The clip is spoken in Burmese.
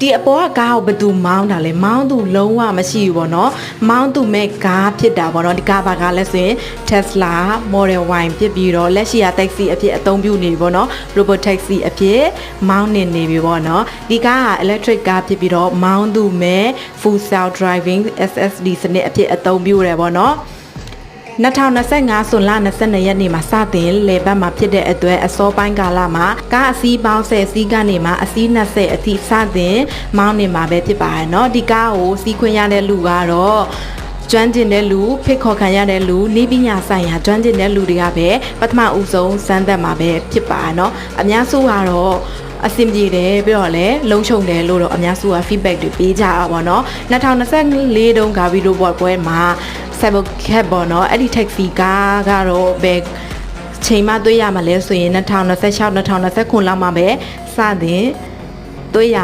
ဒီအပေါ်ကကားကိုဘယ်သူမောင်းတာလဲမောင်းသူလုံးဝမရှိဘူးပေါ့နော်မောင်းသူမဲ့ကားဖြစ်တာပေါ့နော်ဒီကားပါကားလဲဆိုရင် Tesla Model Y ဖြစ်ပြီးတော့လက်ရှိက taxi အဖြစ်အသုံးပြုနေပြီပေါ့နော် robot taxi အဖြစ်မောင်းနေနေပြီပေါ့နော်ဒီကားက electric ကားဖြစ်ပြီးတော့မောင်းသူမဲ့ full self driving SSD စနစ်အဖြစ်အသုံးပြုတယ်ပေါ့နော် 2025ဆွန်လ22ရက်နေ့မှာစတင်လေပတ်မှာဖြစ်တဲ့အတွက်အစောပိုင်းကာလမှာကားအစီးပေါင်း10စီးကနေမှအစီး20အထိစတင်မောင်းနေမှာပဲဖြစ်ပါတယ်เนาะဒီကားကိုစီးခွင့်ရတဲ့လူကတော့ကျွမ်းကျင်တဲ့လူဖိတ်ခေါ်ခံရတဲ့လူနေပညာဆိုင်ရာကျွမ်းကျင်တဲ့လူတွေကပဲပထမဦးဆုံးစမ်းသပ်မှာပဲဖြစ်ပါတယ်เนาะအများစုကတော့အဆင်ပြေတယ်ပြီးတော့လည်းလုံခြုံတယ်လို့တော့အများစုက feedback တွေပေးကြတာပေါ့နော်2024တုန်းကဗီဒီယိုဘော့ပွဲမှာ cyber cab ပေါ့နော်အဲ့ဒီ taxi ကားကတော့ဘယ်ချိန်မှတွေ့ရမှာလဲဆိုရင်2026 2029လောက်မှာပဲစတင်တွေ့ရ